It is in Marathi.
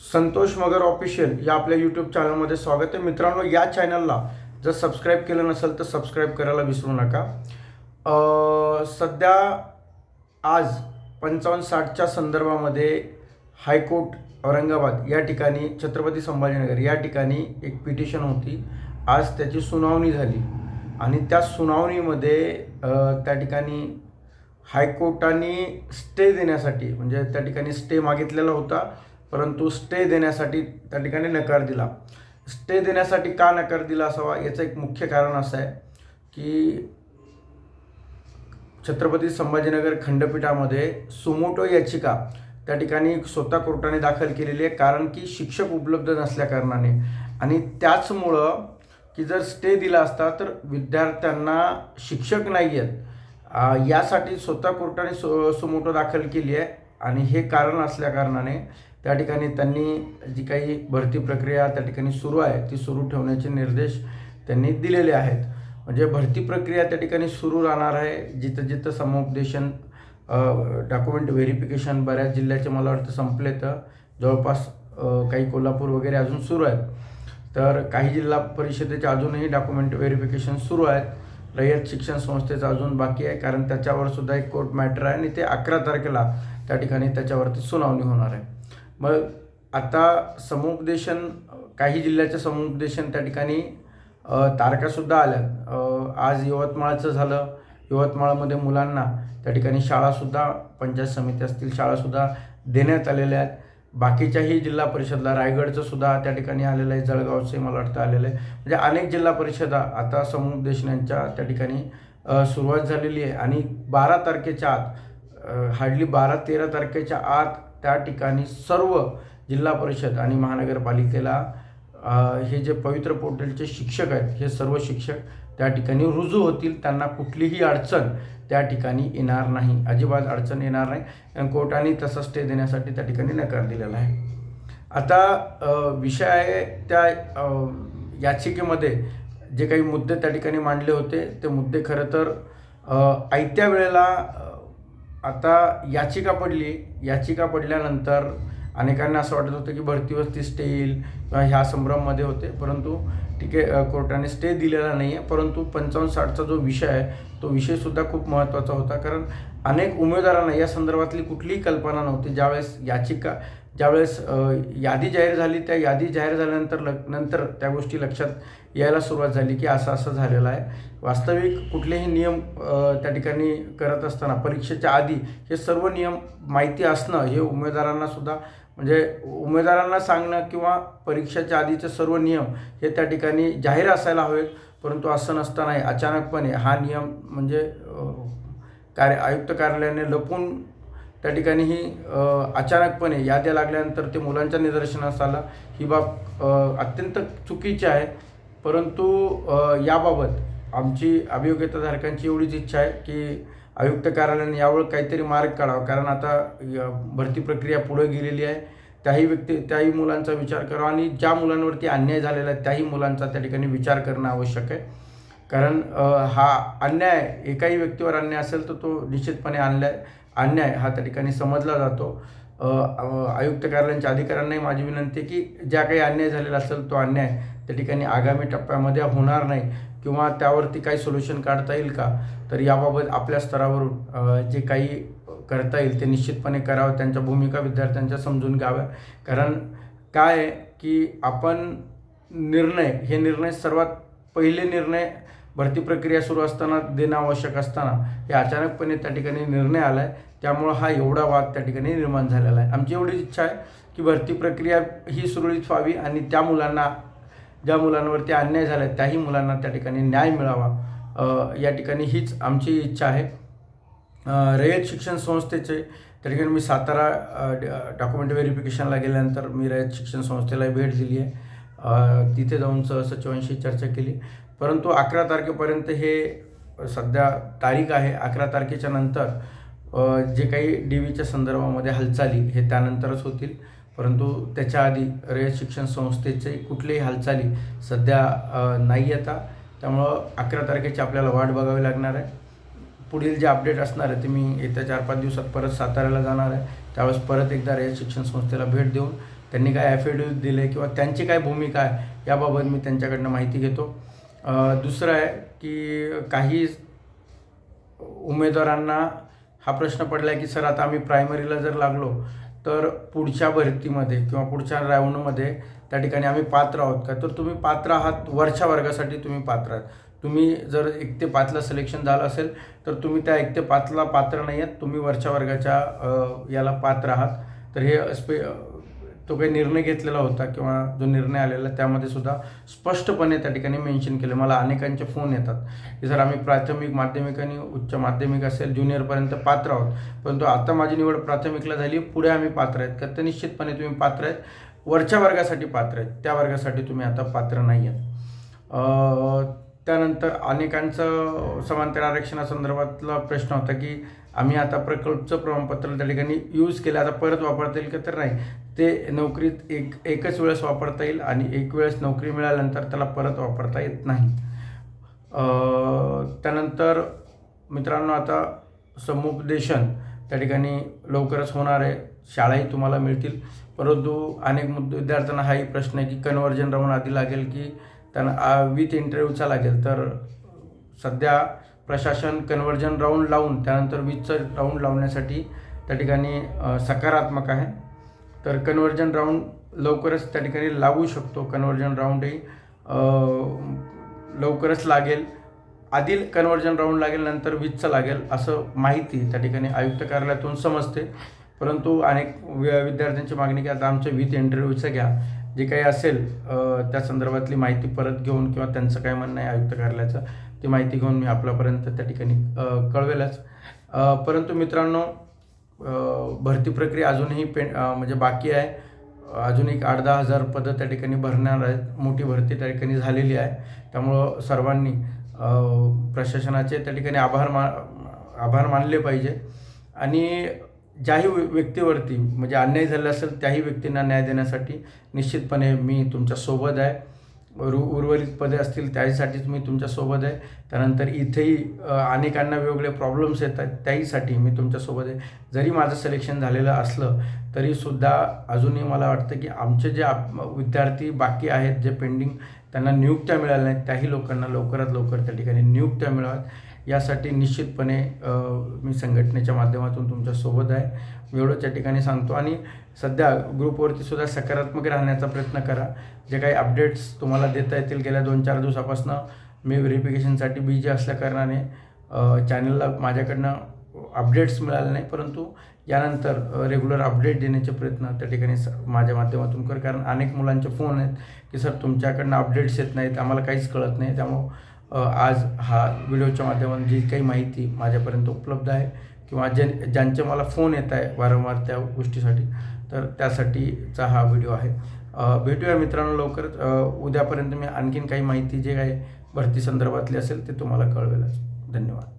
संतोष मगर ऑफिशियल या आपल्या यूट्यूब चॅनलमध्ये स्वागत आहे. मित्रांनो या चॅनलला जर सबस्क्राईब केलं नसेल तर सबस्क्राईब करायला विसरू नका. सध्या आज पंचावन्न साठच्या संदर्भामध्ये हायकोर्ट औरंगाबाद या ठिकाणी छत्रपती संभाजीनगर या ठिकाणी एक पिटिशन होती. आज त्याची सुनावणी झाली. आणि त्या सुनावणीमध्ये त्या ठिकाणी हायकोर्टाने स्टे देण्यासाठी म्हणजे त्या ठिकाणी स्टे मागितलेला होता. परंतु स्टे देण्यासाठी त्या ठिकाणी नकार दिला. स्टे देण्यासाठी का नकार दिला असावा याचं एक मुख्य कारण असं आहे की छत्रपती संभाजीनगर खंडपीठामध्ये सुमोटो याचिका त्या ठिकाणी स्वतः कोर्टाने दाखल केलेली आहे कारण की शिक्षक उपलब्ध नसल्याकारणाने आणि त्याचमुळं की जर स्टे दिला असता तर विद्यार्थ्यांना शिक्षक नाही आहेत. यासाठी स्वतः कोर्टाने सु सुमोटो दाखल केली आहे. आणि हे कारण असल्याकारणाने त्या ठिकाणी त्यांनी जी काही भरती प्रक्रिया त्या ठिकाणी सुरू आहे ती सुरू ठेवण्याचे निर्देश त्यांनी दिलेले आहेत. म्हणजे भरती प्रक्रिया त्या ठिकाणी सुरू राहणार आहे जिथं जिथं समुपदेशन डॉक्युमेंट व्हेरिफिकेशन बऱ्याच जिल्ह्याचे मला वाटतं संपले तर जवळपास काही कोल्हापूर वगैरे अजून सुरू आहेत. तर काही जिल्हा परिषदेचे अजूनही डॉक्युमेंट व्हेरिफिकेशन सुरू आहेत. रयत शिक्षण संस्थेचं अजून बाकी आहे कारण त्याच्यावर सुद्धा एक कोर्ट मॅटर आहे आणि ते अकरा तारखेला त्या ठिकाणी त्याच्यावरती सुनावणी होणार आहे. मग आता समुपदेशन काही जिल्ह्याचं समुपदेशन त्या ठिकाणी अ, तारखासुद्धा आल्यात. आज यवतमाळचं झालं. यवतमाळमध्ये मुलांना त्या ठिकाणी शाळासुद्धा पंचायत समिती असतील शाळासुद्धा देण्यात आलेल्या आहेत. बाकीच्याही जिल्हा परिषदला रायगडचं सुद्धा त्या ठिकाणी आलेलं आहे जळगावचे मला वाटतं आलेलं आहे. म्हणजे अनेक जिल्हा परिषदा आता समुपदेशनांच्या त्या ठिकाणी सुरुवात झालेली आहे. आणि बारा तारखेच्या आत हार्डली बारा तेरा तारखेच्या आत त्या ठिकाणी सर्व जिल्हा परिषद आणि महानगरपालिकेला हे जे पवित्र पोर्टलचे शिक्षक आहेत हे सर्व शिक्षक त्या ठिकाणी रुजू होतील. त्यांना कुठलीही अडचण त्या ठिकाणी येणार नाही. अजिबात अडचण येणार नाही. आणि कोर्टाने तसा स्टे देण्यासाठी त्या ठिकाणी नकार दिलेला आहे. आता विषय आहे त्या याचिकेमध्ये जे काही मुद्दे त्या ठिकाणी मांडले होते ते मुद्दे खरं तर आयत्या वेळेला आता याचिका पडली याचिका पडल्यानंतर अनेकांना असं वाटत होतं की भरती वस्ती स्टे किंवा ह्या संभ्रममध्ये होते परंतु ठीक आहे कोर्टाने स्टे दिलेला नाही आहे परंतु पंचावन्न साठचा जो विषय आहे तो विषयसुद्धा खूप महत्त्वाचा होता. कारण अनेक उमेदवारांना या संदर्भातली कुठलीही कल्पना नव्हती. ज्यावेळेस याचिका ज्यावेळेस यादी जाहीर झाली त्या यादी जाहीर झाल्यानंतर ल नंतर त्या गोष्टी लक्षात यायला सुरुवात झाली की असं असं झालेलं आहे. वास्तविक कुठलेही नियम त्या ठिकाणी करत असताना परीक्षेच्या आधी हे सर्व नियम माहिती असणं हे उमेदवारांना सुद्धा म्हणजे उमेदवारांना सांगणं किंवा परीक्षेच्या आधीचे सर्व नियम हे त्या ठिकाणी जाहीर असायला हवेत. परंतु असं नसतानाही अचानकपणे हा नियम म्हणजे कार्य आयुक्त कार्यालयाने लपून त्या ठिकाणी ही अचानकपणे याद्या लागल्यानंतर ते मुलांच्या निदर्शनास आलं. ही बाब अत्यंत चुकीची आहे. परंतु याबाबत आमची अभियोग्यताधारकांची एवढीच इच्छा आहे की आयुक्त कार्यालयाने यावर काहीतरी मार्ग काढावा. कारण आता भरती प्रक्रिया पुढे गेलेली आहे. त्याही व्यक्ती त्याही मुलांचा विचार करावा आणि ज्या मुलांवरती अन्याय झालेला आहे त्याही मुलांचा त्या ठिकाणी विचार करणं आवश्यक आहे. कारण हा अन्याय एकाही व्यक्तीवर अन्याय असेल तर तो निश्चितपणे अन्याय अन्याय हा त्या ठिकाणी समजला जातो. आयुक्त कार्यालयांच्या अधिकाऱ्यांनाही माझी विनंती आहे की ज्या काही अन्याय झालेला असेल तो अन्याय त्या ठिकाणी आगामी टप्प्यामध्ये होणार नाही. किंवा त्यावरती काही सोल्युशन काढता येईल का? तर याबाबत आपल्या स्तरावरून जे काही करता येईल ते निश्चितपणे करावं त्यांच्या भूमिका विद्यार्थ्यांच्या समजून घ्याव्या. कारण काय आहे की आपण निर्णय हे निर्णय सर्वात पहिले निर्णय भरती प्रक्रिया सुरू असताना देणं आवश्यक असताना हे अचानकपणे त्या ठिकाणी निर्णय आला आहे त्यामुळं हा एवढा वाद त्या ठिकाणी निर्माण झालेला आहे. आमची एवढीच इच्छा आहे की भरती प्रक्रिया ही सुरळीत व्हावी आणि त्या मुलांना ज्या मुलांवरती अन्याय झाला आहे त्याही मुलांना त्या ठिकाणी न्याय मिळावा. या ठिकाणी हीच आमची इच्छा आहे. रयत शिक्षण संस्थेचे त्या ठिकाणी मी सातारा डॉक्युमेंट व्हेरिफिकेशनला गेल्यानंतर मी रयत शिक्षण संस्थेला भेट दिली आहे तिथे जाऊन सहसचिवांशी सचिवांशी चर्चा केली. परंतु अकरा तारखेपर्यंत हे सध्या तारीख आहे. अकरा तारखेच्या नंतर जे काही डी व्हीच्या संदर्भामध्ये हालचाली हे त्यानंतरच होतील. परंतु त्याच्या आधी रयत शिक्षण संस्थेचे कुठलीही हालचाली सध्या नाही येता त्यामुळं अकरा तारखेची आपल्याला वाट बघावी लागणार आहे. पुढील जे अपडेट असणार आहे ते मी येत्या चार पाच दिवसात परत साताऱ्याला जाणार आहे. त्यावेळेस परत एकदा रयत शिक्षण संस्थेला भेट देऊन त्यांनी काय ॲफिडेविट दिले किंवा त्यांची काय भूमिका आहे याबाबत मी त्यांच्याकडनं माहिती घेतो. दुसरं आहे की काही उमेदवारांना हा प्रश्न पडला आहे की सर आता आम्ही प्रायमरीला जर लागलो तर पुढच्या भरतीमध्ये किंवा पुढच्या राऊंडमध्ये त्या ठिकाणी आम्ही पात्र आहोत का? तर तुम्ही पात्र आहात वरच्या वर्गासाठी तुम्ही पात्र आहात. तुम्ही जर एक ते पाचला सिलेक्शन झालं असेल तर तुम्ही त्या एक ते पाचला पात्र नाही आहेत. तुम्ही वरच्या वर्गाच्या याला पात्र आहात. तर हे स्पे तो काही निर्णय घेतलेला होता किंवा जो निर्णय आलेला त्यामध्ये सुद्धा स्पष्टपणे त्या ठिकाणी मेन्शन केलं. मला अनेकांचे फोन येतात. की सर आम्ही प्राथमिक माध्यमिक आणि उच्च माध्यमिक असेल ज्युनियरपर्यंत पात्र आहोत. परंतु आता माझी निवड प्राथमिकला झाली पुढे आम्ही पात्र आहेत. का तर निश्चितपणे तुम्ही पात्र आहेत. वरच्या वर्गासाठी पात्र आहेत. त्या वर्गासाठी तुम्ही आता पात्र नाही आहेत त्यानंतर अनेकांचं समांतर आरक्षणासंदर्भातला प्रश्न होता की आम्ही आता प्रकल्पचं प्रमाणपत्र त्या ठिकाणी यूज केलं आता परत वापरता येईल का तर नाही. ते नोकरीत एक एकच वेळेस वापरता येईल आणि एक वेळेस नोकरी मिळाल्यानंतर त्याला परत वापरता येत नाही. त्यानंतर मित्रांनो आता समुपदेशन त्या ठिकाणी लवकरच होणार आहे. शाळाही तुम्हाला मिळतील. परंतु अनेक मुद्दे विद्यार्थ्यांना हाही प्रश्न आहे की कन्वर्जन राहून आधी लागेल की त्यांना विथ इंटरव्ह्यूचा लागेल. तर सध्या प्रशासन कन्वर्जन राऊंड लावून त्यानंतर वीजचं राऊंड लावण्यासाठी त्या ठिकाणी सकारात्मक आहे. तर कन्वर्जन राऊंड लवकरच त्या ठिकाणी लागू शकतो. कन्वर्जन राऊंडही लवकरच लागेल. आधी कन्वर्जन राऊंड लागेल नंतर वीजचं लागेल असं माहिती त्या ठिकाणी आयुक्त कार्यालयातून समजते. परंतु अनेक वि- विद्यार्थ्यांची मागणी की आता आमचं विथ इंटरव्ह्यूचं घ्या. जे काही असेल त्या संदर्भातली माहिती परत घेऊन किंवा त्यांचं काय म्हणणं आहे आयुक्त कार्यालयाचं ती माहिती घेऊन मी आपल्यापर्यंत त्या ठिकाणी कळवेलच. परंतु मित्रांनो भरती प्रक्रिया अजूनही पे म्हणजे बाकी आहे. अजून एक आठ दहा हजार पदं त्या ठिकाणी भरणार आहेत. मोठी भरती त्या ठिकाणी झालेली आहे. त्यामुळं सर्वांनी प्रशासनाचे त्या ठिकाणी आभार मा आभार मानले पाहिजे. आणि ज्याही व्यक्तीवरती म्हणजे अन्याय झाला असेल त्याही व्यक्तींना न्याय देण्यासाठी निश्चितपणे मी तुमच्यासोबत आहे. रु उर्वरित पदे असतील त्याहीसाठीच मी तुमच्यासोबत आहे. त्यानंतर इथेही अनेकांना वेगवेगळे प्रॉब्लेम्स येतात त्याहीसाठी मी तुमच्यासोबत आहे. जरी माझं सिलेक्शन झालेलं असलं तरीसुद्धा अजूनही मला वाटतं की आमचे जे आप विद्यार्थी बाकी आहेत जे पेंडिंग त्यांना नियुक्त्या मिळाल्या नाहीत त्याही लोकांना लवकरात लवकर त्या ठिकाणी नियुक्त्या मिळाव्यात. यासाठी निश्चितपणे मी संघटनेच्या माध्यमातून तुमच्यासोबत आहे. एवढंच या ठिकाणी सांगतो. आणि सध्या ग्रुपवरती सुद्धा सकारात्मक राहण्याचा प्रयत्न करा. जे काही अपडेट्स तुम्हाला देता येतील गेल्या दोन चार दिवसापासून मी व्हेरिफिकेशनसाठी बिजी असल्याकारणाने चॅनलला माझ्याकडनं अपडेट्स मिळाले नाही. परंतु यानंतर रेग्युलर अपडेट देण्याचे प्रयत्न त्या ठिकाणी स माझ्या माध्यमातून कर. कारण अनेक मुलांचे फोन आहेत की सर तुमच्याकडनं अपडेट्स येत नाहीत. आम्हाला काहीच कळत नाही. त्यामुळं आज हा व्हिडिओच्या माध्यमातून जी काही माहिती माझ्यापर्यंत उपलब्ध आहे किंवा जे ज्यांचे मला फोन येत आहे वारंवार त्या गोष्टीसाठी तर त्यासाठीचा हा व्हिडिओ आहे. भेटूया मित्रांनो लवकरच. उद्यापर्यंत मी आणखीन काही माहिती जे काही भरती संदर्भातली असेल ते तुम्हाला कळवेलच. धन्यवाद.